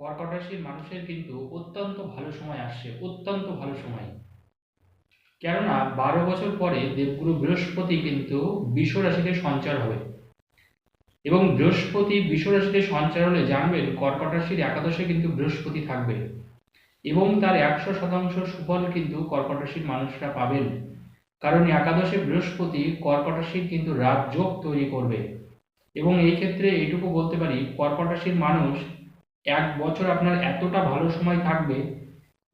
কর্কট রাশির মানুষের কিন্তু অত্যন্ত ভালো সময় আসছে, অত্যন্ত ভালো সময়। কেননা বারো বছর পরে দেবগুরু বৃহস্পতি কিন্তু বিশ্ব রাশিতে সঞ্চার হবে। এবং বৃহস্পতি বিশ্ব রাশিতে সঞ্চার হলে জানবেন কর্কট রাশির একাদশে কিন্তু বৃহস্পতি থাকবে। এবং তার একশো শতাংশ সুফল কিন্তু কর্কট রাশির মানুষরা পাবেন। কারণ একাদশে বৃহস্পতি কর্কট রাশির কিন্তু রাজযোগ তৈরি করবে। এবং এই ক্ষেত্রে এইটুকু বলতে পারি কর্কট রাশির মানুষ এক বছর আপনার এতটা ভালো সময় থাকবে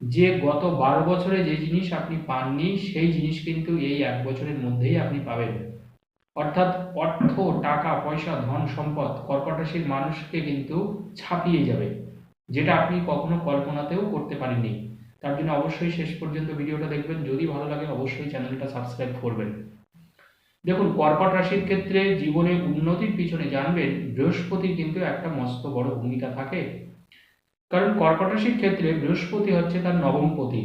যে গত বারো বছরে যে জিনিস আপনি পাননি, সেই জিনিস কিন্তু এই এক বছরের মধ্যেই আপনি পাবেন। অর্থাৎ অর্থ, টাকা, পয়সা, ধন, সম্পদ কর্কট রাশির মানুষকে কিন্তু ছাপিয়ে যাবে, যেটা আপনি কখনো কল্পনাতেও করতে পারেননি। তার জন্য অবশ্যই শেষ পর্যন্ত ভিডিওটা দেখবেন। যদি ভালো লাগে, অবশ্যই চ্যানেলটা সাবস্ক্রাইব করবেন। দেখুন, কর্কট রাশির ক্ষেত্রে জীবনে উন্নতির পিছনে জানবেন বৃহস্পতির কিন্তু একটা মস্ত বড় ভূমিকা থাকে। কারণ কর্কট রাশির ক্ষেত্রে বৃহস্পতি হচ্ছে তার নবমপতি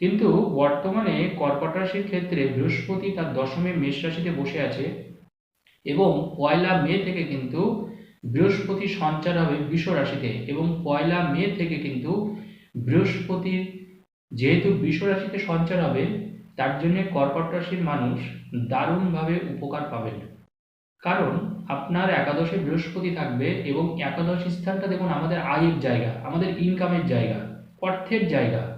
কিন্তু বর্তমানে কর্কট রাশির ক্ষেত্রে বৃহস্পতি তার দশমে মেষ রাশিতে বসে আছে এবং পয়লা মে থেকে কিন্তু বৃহস্পতি সঞ্চার হবে বিশ্ব রাশিতে এবং পয়লা মে থেকে কিন্তু বৃহস্পতির যেহেতু বিশ্ব রাশিতে সঞ্চার হবে তার জন্য কর্কট রাশির মানুষ দারুণভাবে উপকার পাবেন। কারণ আপনার একাদশে বৃহস্পতি থাকবে এবং একাদশ স্থানটা দেখুন, আমাদের আয়ের জায়গা, আমাদের ইনকামের জায়গা, অর্থের জায়গা।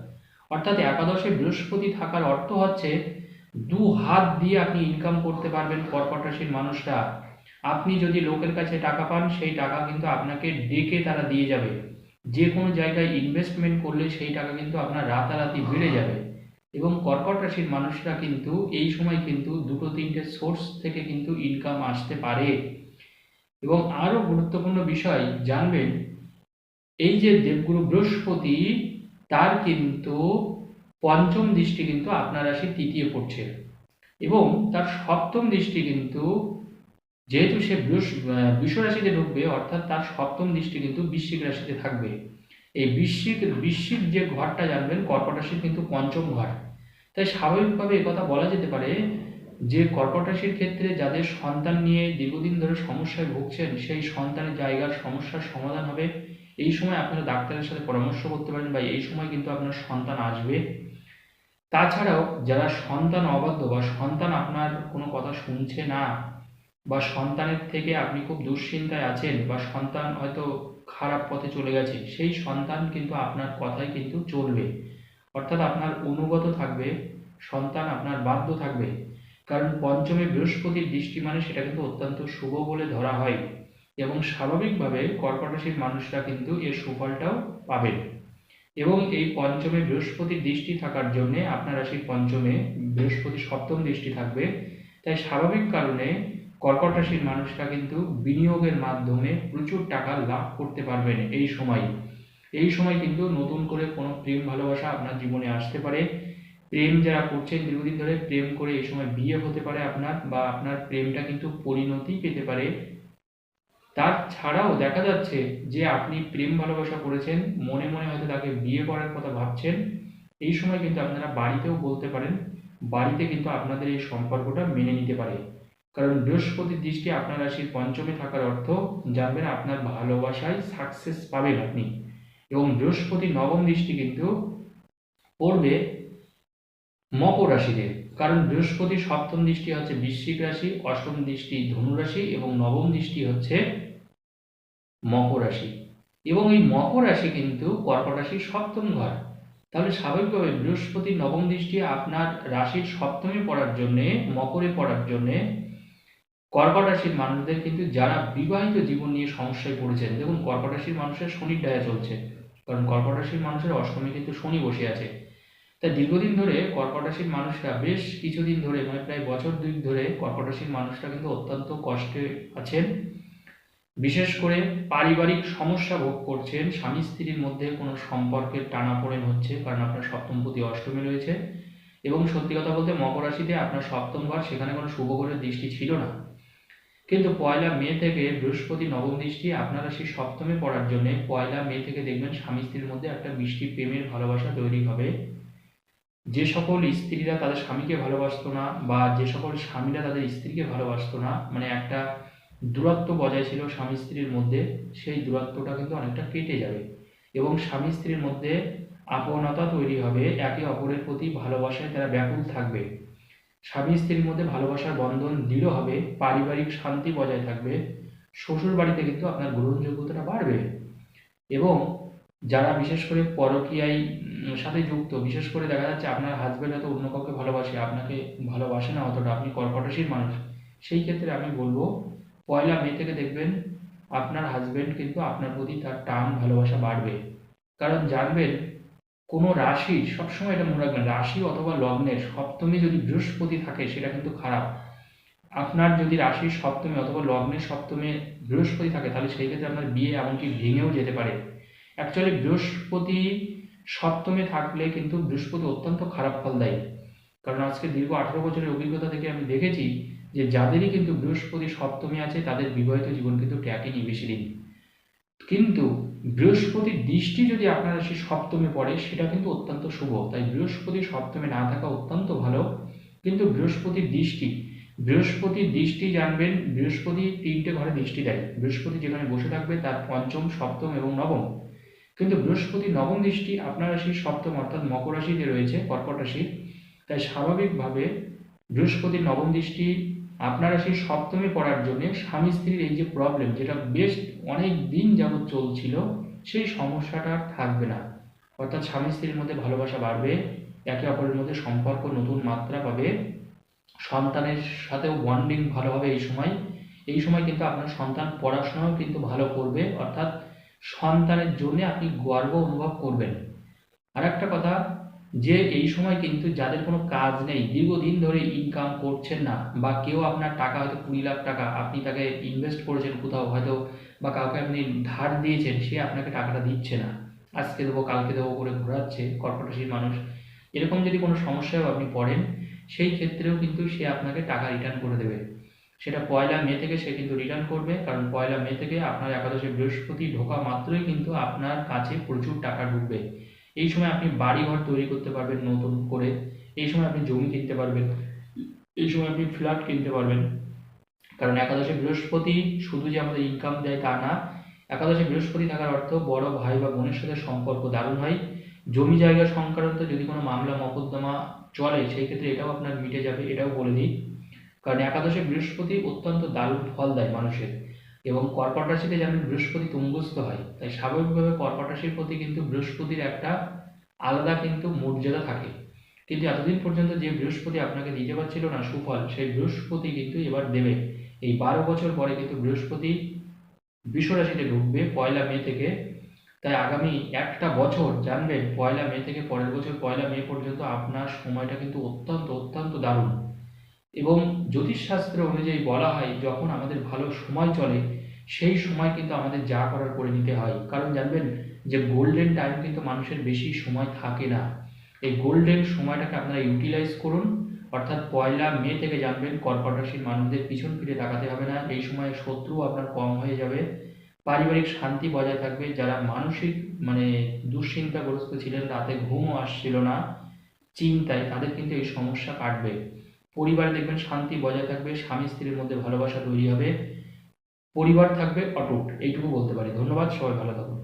অর্থাৎ একাদশে বৃহস্পতি থাকার অর্থ হচ্ছে দু হাত দিয়ে আপনি ইনকাম করতে পারবেন কর্কট রাশির মানুষরা। আপনি যদি লোকের কাছে টাকা পান, সেই টাকা কিন্তু আপনাকে ডেকে তারা দিয়ে যাবে। যে কোনো জায়গায় ইনভেস্টমেন্ট করলে সেই টাকা কিন্তু আপনার রাতারাতি বেড়ে যাবে। এবং কর্কট রাশির মানুষরা কিন্তু এই সময় কিন্তু দুটো তিনটে সোর্স থেকে কিন্তু ইনকাম আসতে পারে। এবং আরও গুরুত্বপূর্ণ বিষয়, জানবেন, এই যে দেবগুরু বৃহস্পতি, তার কিন্তু পঞ্চম দৃষ্টি কিন্তু আপনার রাশি তৃতীয় পড়ছে এবং তার সপ্তম দৃষ্টি কিন্তু যেহেতু সে বৃষ রাশিতে ঢুকবে, অর্থাৎ তার সপ্তম দৃষ্টি কিন্তু বৃশ্চিক রাশিতে থাকবে। এই বিশ্বিক বৃশ্চিক যে ঘরটা জানবেন কর্কট রাশির কিন্তু পঞ্চম ঘর। তাই স্বাভাবিকভাবে কথা বলা যেতে পারে যে কর্কট রাশির ক্ষেত্রে যাদের সন্তান নিয়ে দীর্ঘদিন ধরে সমস্যায় ভুগছেন, সেই সন্তানের জায়গার সমস্যার সমাধান হবে। এই সময় আপনারা ডাক্তারের সাথে পরামর্শ করতে পারেন বা এই সময় কিন্তু আপনার সন্তান আসবে। তাছাড়াও যারা সন্তান অবাধ্য বা সন্তান আপনার কোনো কথা শুনছে না বা সন্তানের থেকে আপনি খুব দুশ্চিন্তায় আছেন বা সন্তান হয়তো খারাপ পথে চলে গেছে, সেই সন্তান কিন্তু আপনার কথাই কিন্তু চলবে। অর্থাৎ আপনার অনুগত থাকবে, সন্তান আপনার বাধ্য থাকবে। কারণ পঞ্চমে বৃহস্পতির দৃষ্টি মানে সেটা কিন্তু অত্যন্ত শুভ বলে ধরা হয় এবং স্বাভাবিকভাবে কর্কট রাশির মানুষরা কিন্তু এর সুফলটাও পাবেন এবং এই পঞ্চমে বৃহস্পতির দৃষ্টি থাকার জন্য আপনার রাশির পঞ্চমে বৃহস্পতি সপ্তম দৃষ্টি থাকবে। তাই স্বাভাবিক কারণে কর্কট রাশির মানুষরা কিন্তু বিনিয়োগের মাধ্যমে প্রচুর টাকা লাভ করতে পারবেন এই সময়। এই সময় কিন্তু নতুন করে কোনো প্রেম ভালোবাসা আপনার জীবনে আসতে পারে। প্রেম যারা করছেন, দীর্ঘদিন ধরে প্রেম করে এই সময় বিয়ে হতে পারে আপনার বা আপনার প্রেমটা কিন্তু পরিণতি পেতে পারে। তার ছাড়াও দেখা যাচ্ছে যে আপনি প্রেম ভালোবাসা করেছেন, মনে মনে হয়তো তাকে বিয়ে করার কথা ভাবছেন। এই সময় কিন্তু আপনারা বাড়িতেও বলতে পারেন, বাড়িতে কিন্তু আপনাদের এই সম্পর্কটা মেনে নিতে পারে। কারণ বৃহস্পতির দৃষ্টি আপনার রাশির পঞ্চমে থাকার অর্থ জানবেন আপনার ভালোবাসায় সাকসেস পাবেন আপনি। এবং বৃহস্পতি নবম দৃষ্টি কিন্তু পড়বে মকর রাশিতে কারণ বৃহস্পতি সপ্তম দৃষ্টি হচ্ছে বৃশ্চিক রাশি, অষ্টম দৃষ্টি ধনুরাশি এবং নবম দৃষ্টি হচ্ছে মকর রাশি। এবং এই মকর রাশি কিন্তু কর্কট রাশির সপ্তম ঘর। তাহলে স্বাভাবিকভাবে বৃহস্পতি নবম দৃষ্টি আপনার রাশির সপ্তমে পড়ার জন্যে, মকরে পড়ার জন্যে কর্কট রাশির মানুষদের কিন্তু যারা বিবাহিত জীবন নিয়ে সমস্যায় পড়েছেন, দেখুন কর্কট রাশির মানুষের শনির ডায়া চলছে, কারণ কর্কট রাশির মানুষের অষ্টমী কিন্তু শনি বসে আছে। তাই দীর্ঘদিন ধরে কর্কট রাশির মানুষরা বেশ কিছুদিন ধরে মানে প্রায় বছর দুই ধরে কর্কট রাশির মানুষরা কিন্তু অত্যন্ত কষ্টে আছেন। বিশেষ করে পারিবারিক সমস্যা ভোগ করছেন, স্বামী স্ত্রীর মধ্যে কোনো সম্পর্কের টানাপোড়েন হচ্ছে, কারণ আপনার সপ্তমপতি অষ্টমী রয়েছে। এবং সত্যি কথা বলতে মকর রাশিতে আপনার সপ্তম ঘর, সেখানে কোনো শুভ গ্রহের দৃষ্টি ছিল না। কিন্তু পয়লা মে থেকে বৃহস্পতি নবম দৃষ্টি আপনারা সেই সপ্তমে পড়ার জন্য পয়লা মে থেকে দেখবেন স্বামী স্ত্রীর মধ্যে একটা মিষ্টি প্রেমের ভালোবাসা তৈরি হবে। যে সকল স্ত্রীরা তাদের স্বামীকে ভালোবাসতো না বা যে সকল স্বামীরা তাদের স্ত্রীকে ভালোবাসতো না মানে একটা দূরত্ব বজায় ছিল স্বামী স্ত্রীর মধ্যে, সেই দূরত্বটা কিন্তু অনেকটা কেটে যাবে। এবং স্বামী স্ত্রীর মধ্যে আপনতা তৈরি হবে, একে অপরের প্রতি ভালোবাসায় তারা ব্যাকুল থাকবে। স্বামী স্ত্রীর মধ্যে ভালোবাসার বন্ধন দৃঢ় হবে, পারিবারিক শান্তি বজায় থাকবে, শ্বশুর বাড়িতে কিন্তু আপনার গ্রহণযোগ্যতাটা বাড়বে। এবং যারা বিশেষ করে পরকীয়ায় সাথে যুক্ত, বিশেষ করে দেখা যাচ্ছে আপনার হাজবেন্ড হয়তো অন্য কাউকে ভালোবাসে, আপনাকে ভালোবাসে না, অতটা আপনি কর্কটশীল মানুষ, সেই ক্ষেত্রে আমি বলব, পয়লা মে থেকে দেখবেন আপনার হাজবেন্ড কিন্তু আপনার প্রতি তার টান, ভালোবাসা বাড়বে। কারণ জানবেন কোনো রাশি, সবসময় এটা মনে রাখবেন, রাশি অথবা লগ্নের সপ্তমী যদি বৃহস্পতি থাকে, সেটা কিন্তু খারাপ। আপনার যদি রাশির সপ্তমী অথবা লগ্নের সপ্তমে বৃহস্পতি থাকে, তাহলে সেই ক্ষেত্রে আপনার বিয়ে এমনকি ভেঙেও যেতে পারে। অ্যাকচুয়ালি বৃহস্পতি সপ্তমে থাকলে কিন্তু বৃহস্পতি অত্যন্ত খারাপ ফল দেয়। কারণ আজকে দীর্ঘ আঠারো বছরের অভিজ্ঞতা থেকে আমি দেখেছি যে, যাদেরই কিন্তু বৃহস্পতি সপ্তমে আছে, তাদের বিবাহিত জীবন কিন্তু ট্যাকেনি বেশি দিন। কিন্তু বৃহস্পতির দৃষ্টি যদি আপনার রাশি সপ্তমে পড়ে, সেটা কিন্তু অত্যন্ত শুভ। তাই বৃহস্পতি সপ্তমে না থাকা অত্যন্ত ভালো। কিন্তু বৃহস্পতির দৃষ্টি বৃহস্পতির দৃষ্টি জানবেন, বৃহস্পতি তিনটে ঘরে দৃষ্টি দেয়। বৃহস্পতি যেখানে বসে থাকবে, তার পঞ্চম, সপ্তম এবং নবম। কিন্তু বৃহস্পতি নবম দৃষ্টি আপনার রাশির সপ্তম, অর্থাৎ মকর রাশিতে রয়েছে, কর্কট রাশি। তাই স্বাভাবিকভাবে বৃহস্পতির নবম দৃষ্টি আপনার সেই সপ্তমে পড়ার জন্য স্বামী স্ত্রীর এই যে প্রবলেম যেটা বেশ অনেক দিন যাবৎ চলছিল, সেই সমস্যাটা আর থাকবে না। অর্থাৎ স্বামী স্ত্রীর মধ্যে ভালোবাসা বাড়বে, একে অপরের মধ্যে সম্পর্ক নতুন মাত্রা পাবে, সন্তানের সাথেও বন্ডিং ভালো হবে এই সময়। এই সময় কিন্তু আপনার সন্তান পড়াশোনাও কিন্তু ভালো করবে, অর্থাৎ সন্তানের জন্য আপনি গর্ব অনুভব করবেন। আর একটা কথা যে এই সময় কিন্তু যাদের কোনো কাজ নেই, দীর্ঘদিন ধরে ইনকাম করছেন না বা কেউ আপনার টাকা হয়তো কুড়ি লাখ টাকা আপনি তাকে ইনভেস্ট করেছেন কোথাও হয়তো বা কাউকে আপনি ধার দিয়েছেন, সে আপনাকে টাকাটা দিচ্ছে না। আজকে দেবো, কালকে দেবো করে ঘোরাচ্ছে কর্কটশীল মানুষ। এরকম যদি কোনো সমস্যায় আপনি পড়েন, সেই ক্ষেত্রেও কিন্তু সে আপনাকে টাকা রিটার্ন করে দেবে। সেটা পয়লা মে থেকে সে কিন্তু রিটার্ন করবে, কারণ পয়লা মে থেকে আপনার একাদশে বৃহস্পতি ঢোকা মাত্রই কিন্তু আপনার কাছে প্রচুর টাকা ঢুকবে। এই সময় আপনি বাড়ি ঘর তৈরি করতে পারবেন নতুন করে। এই সময় আপনি জমি কিনতে পারবেন। এই সময় আপনি ফ্ল্যাট কিনতে পারবেন। কারণ একাদশে বৃহস্পতি শুধু যে আমাদের ইনকাম দেয় তা না, একাদশে বৃহস্পতি থাকার অর্থ বড় ভাই বা বোনের সাথে সম্পর্ক দারুণ হয়। জমি জায়গা সংক্রান্ত যদি কোনো মামলা, মকদ্দমা চলে, সেই ক্ষেত্রে এটাও আপনার মিটে যাবে, এটাও বলে দিই। কারণ একাদশে বৃহস্পতি অত্যন্ত দারুণ ফল দেয় মানুষের। এবং কর্কট রাশিতে যেমন বৃহস্পতি তুঙ্গস্থ হয়, তাই স্বাভাবিকভাবে কর্কট রাশির প্রতি কিন্তু বৃহস্পতির একটা আলাদা কিন্তু মর্যাদা থাকে। কিন্তু এতদিন পর্যন্ত যে বৃহস্পতি আপনাকে দিতে পারছিল না সুফল, সেই বৃহস্পতি কিন্তু এবার দেবে। এই বারো বছর পরে কিন্তু বৃহস্পতি বৃষ রাশিতে ঢুকবে পয়লা মে থেকে। তাই আগামী একটা বছর, জানবেন, পয়লা মে থেকে পরের বছর, পয়লা মে পর্যন্ত আপনার সময়টা কিন্তু অত্যন্ত অত্যন্ত দারুণ। এবং জ্যোতিষশাস্ত্র অনুযায়ী বলা হয়, যখন আমাদের ভালো সময় চলে, সেই সময় কিন্তু আমাদের যা করার করে নিতে হয়। কারণ জানবেন যে গোল্ডেন টাইম কিন্তু মানুষের বেশি সময় থাকে না। এই গোল্ডেন সময়টাকে আপনারা ইউটিলাইজ করুন। অর্থাৎ পয়লা মে থেকে জানবেন কর্কট রাশির মানুষদের পিছন ফিরে তাকাতে হবে না। এই সময় শত্রু আপনার কম হয়ে যাবে। পারিবারিক শান্তি বজায় থাকবে। যারা মানসিক মানে দুশ্চিন্তাগ্রস্ত ছিলেন, রাতে ঘুমও আসছিল না চিন্তায়, তাদের কিন্তু এই সমস্যা কাটবে। পরিবারে দেখবেন শান্তি বজায় থাকবে, স্বামী স্ত্রীর মধ্যে ভালোবাসা তৈরি হবে, পরিবার থাকবে অটুট, এইটুকু বলতে পারি। ধন্যবাদ, সবাই ভালো থাকুন।